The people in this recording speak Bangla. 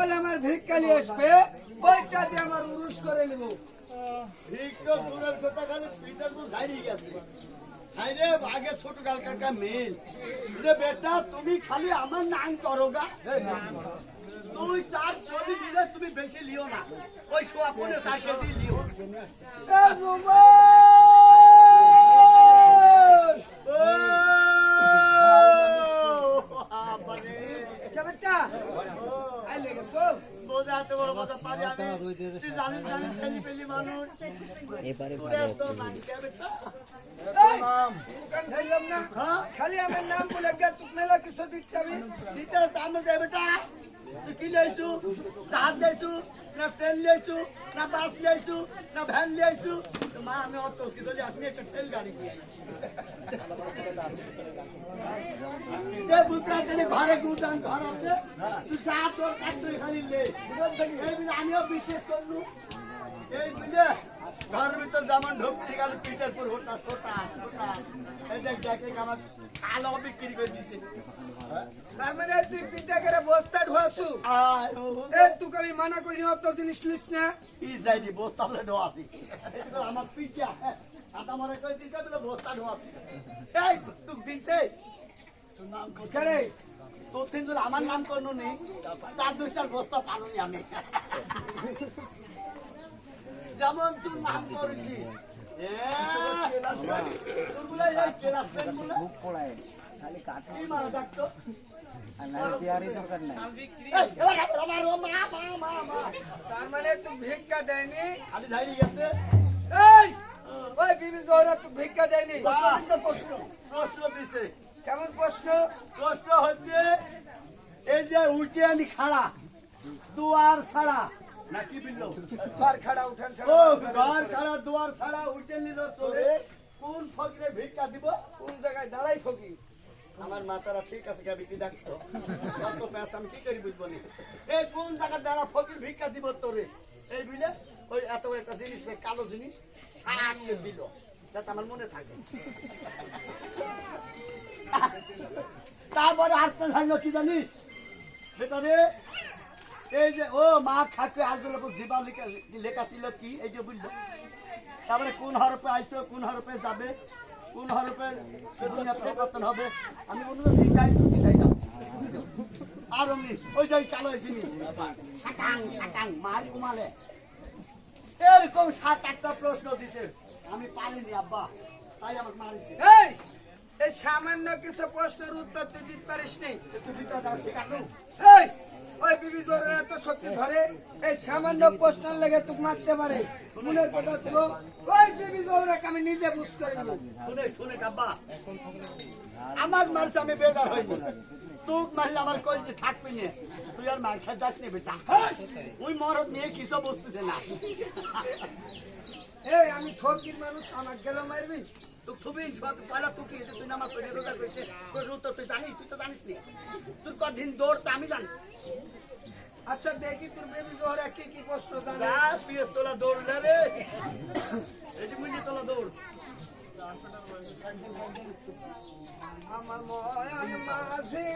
খালি আসবে ওইটা দিয়ে আমার উরুস করে নেব। দূরের কথা খালি গেছে। আগে ছোট বেটা তুমি খালি আমার নাম করো গা। তুই চার চলি নিলে তুমি বেশি লিও না। ওই সোয়া পনে চার কেজি লিও। ও! বাবারে এবারে খালি আমার নাম বলে কিছু দিচ্ছে আমি। দিতে আমি বেটা। তুই কি লেছু জাহাজ লেছু না ট্রেন লেছু না বাস লেছু না ভ্যান লেছু মা আমি অত কি বলি আপনি একটা ট্রেন গাড়ি তেনে ঘরে গুদান ঘর আছে আমিও বিশ্বাস করলু এই ভিতর যেমন ঢুকতে গেল পিটারপুর হোটা ছোটা ছোটা এই দেখ দেখে আমার বিক্রি করে দিছে। তার মানে তুই পিঠা করে বস্তা ঢোয়াছু? এ আমি মানা করি অত জিনিস লিস না। ই যাইনি বস্তা বলে ঢোয়াছি। আমার পিঠা আটা করে দিছে বলে বস্তা ঢোয়াছি। এই তুই দিছে? তোর নাম তোর আমার নাম দুই চার বস্তা পানুনি আমি। যেমন তুই নাম করেছি। এ, তোর তার মানে তুই ভিক্ষা দেয়নি? আমি ধাইরি গেছে। ওই বিবি জোহরা তুই ভিক্ষা দেয়নি? বাহ, প্রশ্ন দিছে। কেমন প্রশ্ন? প্রশ্ন হচ্ছে এই যে উঠে আমি খাড়া দুয়ার ছাড়া নাকি বিল্লো? ঘর খাড়া উঠান ও ঘর খাড়া দুয়ার ছাড়া উঠে নিল তোরে কোন ফকরে ভিক্ষা দিব? কোন জায়গায় দাঁড়াই ফকি আমার মাতারা ঠিক আছে গাবি কি ডাকতো কত পেশ আমি কি করি বুঝব নি? এই কোন জায়গা দাঁড়া ফকির ভিক্ষা দিব তোরে? এই বিলে ওই এত একটা জিনিস কালো জিনিস সামনে দিল। যাতে আমার মনে থাকে। তারপরে আটটা ধারলো কি জানিস? সেটা এই যে ও মা থাকে আরগুলো জিবা লেখা ছিল কি? এই যে বুঝলো? তারপরে কোন হরপে আইছো কোন হরপে যাবে? কোন হরপে পরিবর্তন হবে? আমি বলব জিগাই জিগাই দাও। আর অমনি ওই যে কালো জিনিস। সাটাং সাটাং মার কুমালে। এরকম সাত আটটা প্রশ্ন দিছে। আমি পারিনি আব্বা। তাই আমার মারিছে। এই এই সামান্য কিছু প্রশ্নের উত্তর তুই দিতে পারিস নি তুই ভিতরে যাও, শেখানো। এই ওই বিবি জোহরা এত শক্তি ধরে এই সামান্য প্রশ্নের লেগে তুই মারতে পারে। মনের কথা ছিল ওই বিবি জোহরাকে আমি নিজে বুঝ করে নেব শুনে শুনে কাব্বা। আমার মারছে আমি বেজার হইনি তুই মারলে আমার কই যে থাকবি না। তুই আর খা যাস নি বেটা ওই মরদ নিয়ে কিছু বসতেছে না। এই আমি ঠকির মানুষ আমার গেল মারবি? তুই খুবই পয়লা তুই তুই না আমার পেটে রোজা করছে তোর তুই জানিস তুই তো জানিস নি তুই কদিন দৌড় তো আমি জানি। আচ্ছা দেখি তোর বেবি জোহরা কি কি কষ্ট জানে। আর পিএস তোলা দৌড় না রে। এই মুন্ডি তোলা দৌড়। আমার মহান মাঝে